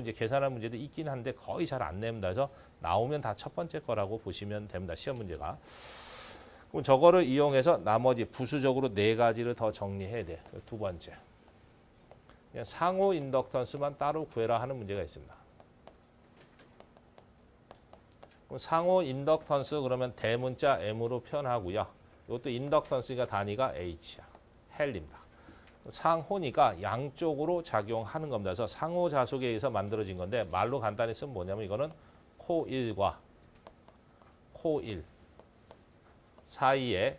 이제 계산할 문제도 있긴 한데 거의 잘 안 냅니다. 그래서 나오면 다 첫 번째 거라고 보시면 됩니다. 시험 문제가. 그럼 저거를 이용해서 나머지 부수적으로 네 가지를 더 정리해야 돼. 두 번째. 그냥 상호 인덕턴스만 따로 구해라 하는 문제가 있습니다. 그럼 상호 인덕턴스 그러면 대문자 M으로 표현하고요. 이것도 인덕턴스가 단위가 H야. 헬입니다. 상호니까 양쪽으로 작용하는 겁니다. 그래서 상호 자속에 의해서 만들어진 건데 말로 간단히 쓰면 뭐냐면 이거는 코1과 코1 사이에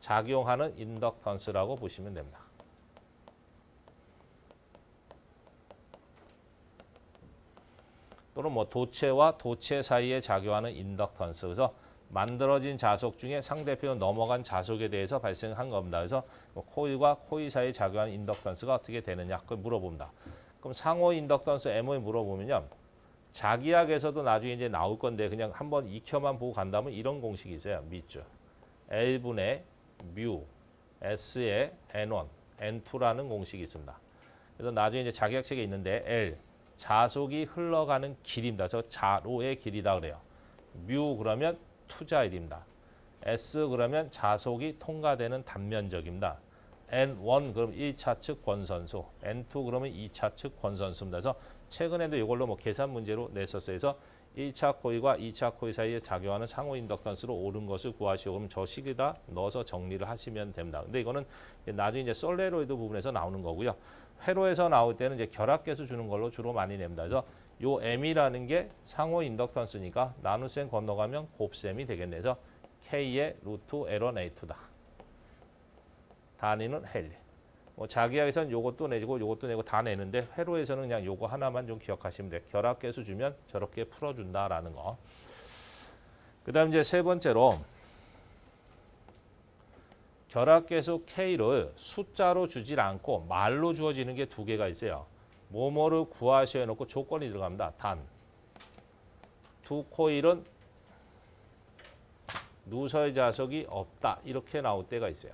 작용하는 인덕턴스라고 보시면 됩니다. 또는 뭐 도체와 도체 사이에 작용하는 인덕턴스. 그래서 만들어진 자속 중에 상대편으로 넘어간 자속에 대해서 발생한 겁니다. 그래서 뭐 코일과 코일 사이에 작용하는 인덕턴스가 어떻게 되느냐 그걸 물어봅니다. 그럼 상호 인덕턴스 MO에 물어보면요. 자기학에서도 나중에 이제 나올 건데 그냥 한번 익혀만 보고 간다면 이런 공식이 있어요. 밑줄. L분의 뮤 S의 N1, N2라는 공식이 있습니다. 그래서 나중에 이제 자기학책에 있는데 L 자속이 흘러가는 길입니다. 저 자로의 길이다 그래요. 뮤 그러면 투자일입니다. S 그러면 자속이 통과되는 단면적입니다. N1 그럼 1차 측 권선수, N2 그러면 2차 측 권선수입니다. 그래서 최근에도 이걸로 뭐 계산 문제로 냈었어요. 그래서 1차 코일과 2차 코일 사이에 작용하는 상호 인덕턴스로 옳은 것을 구하시오. 그럼 저 식에다 넣어서 정리를 하시면 됩니다. 근데 이거는 나중에 이제 솔레로이드 부분에서 나오는 거고요. 회로에서 나올 때는 이제 결합계수 주는 걸로 주로 많이 냅니다. 그래서 요 M이라는 게 상호 인덕턴스니까 나눗셈 건너가면 곱셈이 되겠네. 그래서 K의 루트 L원 A2다. 단위는 헬리. 뭐 자기학에서는 요것도 내고 요것도 내고 다 내는데 회로에서는 그냥 요거 하나만 좀 기억하시면 돼요. 결합계수 주면 저렇게 풀어준다라는 거. 그 다음 이제 세 번째로 결합계수 K를 숫자로 주질 않고 말로 주어지는 게 두 개가 있어요. 뭐뭐를 구하셔 해놓고 조건이 들어갑니다. 단. 두 코일은 누설 자석이 없다. 이렇게 나올 때가 있어요.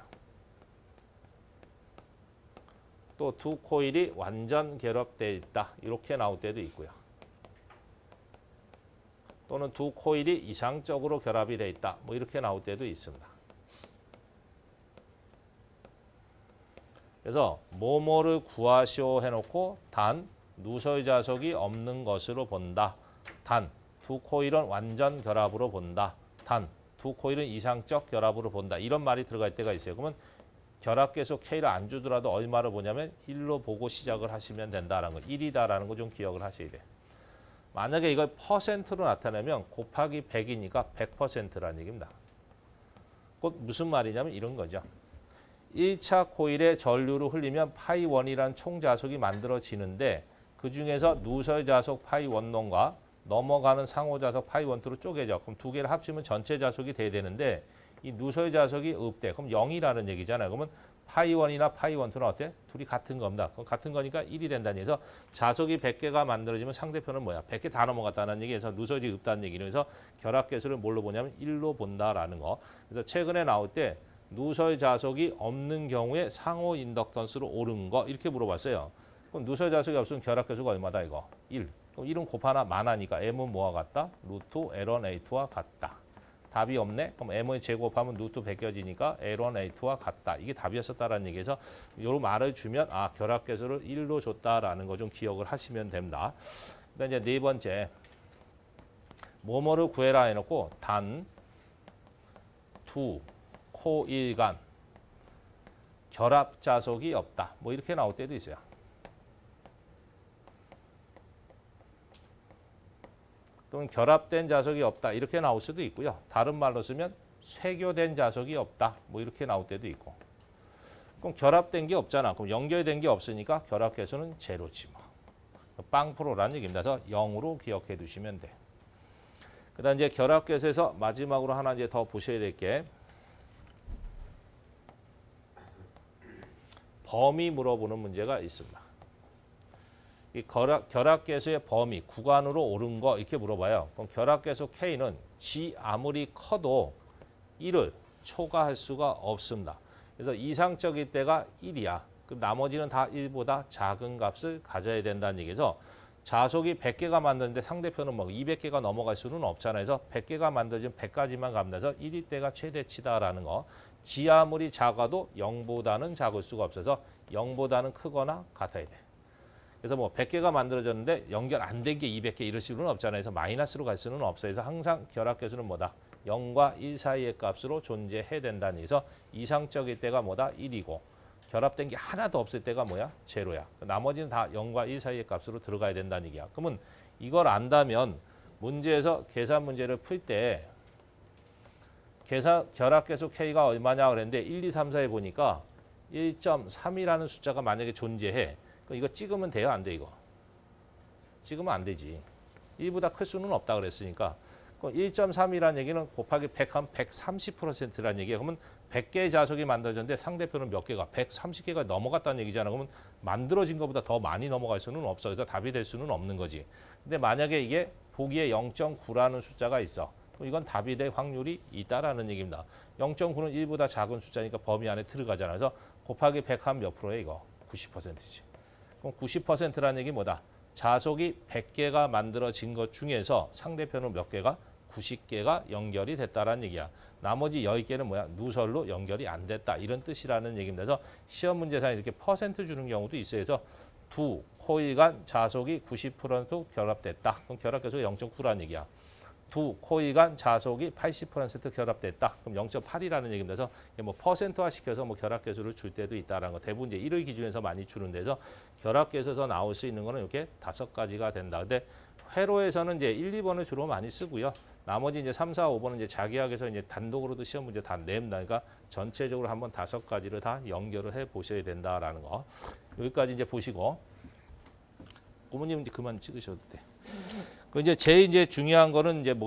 또 두 코일이 완전 결합되어 있다. 이렇게 나올 때도 있고요. 또는 두 코일이 이상적으로 결합이 되어 있다. 뭐 이렇게 나올 때도 있습니다. 그래서 뭐뭐를 구하시오 해놓고 단 누설 자석이 없는 것으로 본다. 단 두 코일은 완전 결합으로 본다. 단 두 코일은 이상적 결합으로 본다. 이런 말이 들어갈 때가 있어요. 그러면 결합 계속 K를 안 주더라도 얼마를 보냐면 1로 보고 시작을 하시면 된다라는 거. 1이다라는 거 좀 기억을 하셔야 돼요. 만약에 이걸 퍼센트로 나타내면 곱하기 100이니까 100%라는 얘기입니다. 곧 무슨 말이냐면 이런 거죠. 1차 코일에 전류를 흘리면 파이 1이라는 총자속이 만들어지는데 그 중에서 누설 자속 파이 1놈과 넘어가는 상호 자속 파이 1, 2로 쪼개져. 그럼 두 개를 합치면 전체 자속이 돼야 되는데 이 누설 자석이 없대. 그럼 0이라는 얘기잖아요. 그러면 파이 1이나 파이 1, 2는 어때? 둘이 같은 겁니다. 그럼 같은 거니까 1이 된다는 얘기에서 자석이 100개가 만들어지면 상대편은 뭐야? 100개 다 넘어갔다는 얘기에서 누설이 없다는 얘기를 해서 결합계수를 뭘로 보냐면 1로 본다라는 거. 그래서 최근에 나올 때 누설 자석이 없는 경우에 상호 인덕턴스로 옳은 거 이렇게 물어봤어요. 그럼 누설 자석이 없으면 결합계수가 얼마다 이거? 1. 그럼 1은 곱하나 만하니까 M은 뭐와 같다? 루트 L1 A2와 같다. 답이 없네? 그럼 M을 제곱하면 루트 벗겨지니까 L1 A2와 같다. 이게 답이었었다라는 얘기에서 요 말을 주면 아 결합계수를 1로 줬다라는 거 좀 기억을 하시면 됩니다. 그다음 이제 네 번째 뭐뭐를 구해라 해놓고 단, 두, 코일간 결합 자속이 없다. 뭐 이렇게 나올 때도 있어요. 또는 결합된 자석이 없다. 이렇게 나올 수도 있고요. 다른 말로 쓰면 쇠교된 자석이 없다. 뭐 이렇게 나올 때도 있고. 그럼 결합된 게 없잖아. 그럼 연결된 게 없으니까 결합 개수는 제로지 뭐. 빵프로라는 얘기입니다. 그래서 0으로 기억해 두시면 돼. 그다음 이제 결합 개수에서 마지막으로 하나 이제 더 보셔야 될 게 범위 물어보는 문제가 있습니다. 이 결합, 결합계수의 범위, 구간으로 옳은 거 이렇게 물어봐요. 그럼 결합계수 K는 G 아무리 커도 1을 초과할 수가 없습니다. 그래서 이상적일 때가 1이야. 그 나머지는 다 1보다 작은 값을 가져야 된다는 얘기죠. 자속이 100개가 만드는데 상대편은 뭐 200개가 넘어갈 수는 없잖아요. 그래서 100개가 만들어지면 100까지만 가면 돼서 1일 때가 최대치다라는 거. 지 아무리 작아도 0보다는 작을 수가 없어서 0보다는 크거나 같아야 돼. 그래서 뭐 100개가 만들어졌는데 연결 안 된 게 200개 이럴 수는 없잖아요. 그래서 마이너스로 갈 수는 없어요. 그래서 항상 결합계수는 뭐다? 0과 1 사이의 값으로 존재해야 된다는 얘기서 이상적일 때가 뭐다? 1이고 결합된 게 하나도 없을 때가 뭐야? 제로야. 나머지는 다 0과 1 사이의 값으로 들어가야 된다는 얘기야. 그러면 이걸 안다면 문제에서 계산 문제를 풀 때 계산 결합계수 K가 얼마냐 그랬는데 1, 2, 3, 4에 보니까 1.3이라는 숫자가 만약에 존재해. 그럼 이거 찍으면 돼요? 안 돼, 이거? 찍으면 안 되지. 1보다 클 수는 없다 그랬으니까. 그럼 1.3이라는 얘기는 곱하기 100 하면 130%라는 얘기예요. 그러면 100개의 자석이 만들어졌는데 상대편은 몇 개가 130개가 넘어갔다는 얘기잖아. 그러면 만들어진 것보다 더 많이 넘어갈 수는 없어. 그래서 답이 될 수는 없는 거지. 근데 만약에 이게 보기에 0.9라는 숫자가 있어. 그럼 이건 답이 될 확률이 있다라는 얘기입니다. 0.9는 1보다 작은 숫자니까 범위 안에 들어가잖아. 그래서 곱하기 100 하면 몇 프로야 이거? 90%지. 그럼 90%라는 얘기 뭐다? 자속이 100개가 만들어진 것 중에서 상대편은 몇 개가? 90개가 연결이 됐다라는 얘기야. 나머지 10개는 뭐야? 누설로 연결이 안 됐다. 이런 뜻이라는 얘기입니다. 그래서 시험 문제상에 이렇게 퍼센트 주는 경우도 있어요. 그래서 두 코일 간 자속이 90% 결합됐다. 그럼 결합계수가 0.9라는 얘기야. 두 코일 간 자속이 80% 결합됐다. 그럼 0.8이라는 얘기입니다. 그래서 뭐 퍼센트화 시켜서 뭐 결합계수를 줄 때도 있다라는 거. 대부분 이제 1을 기준에서 많이 주는 데서 결합계수에서 나올 수 있는 거는 이렇게 다섯 가지가 된다. 근데 회로에서는 이제 1, 2번을 주로 많이 쓰고요. 나머지 이제 3, 4, 5번은 이제 자기학에서 이제 단독으로도 시험 문제 다 냅니다. 그러니까 전체적으로 한번 다섯 가지를 다 연결을 해 보셔야 된다라는 거. 여기까지 이제 보시고 고모님 이제 그만 찍으셔도 돼. 그 이제 제일 이제 중요한 거는 이제 뭐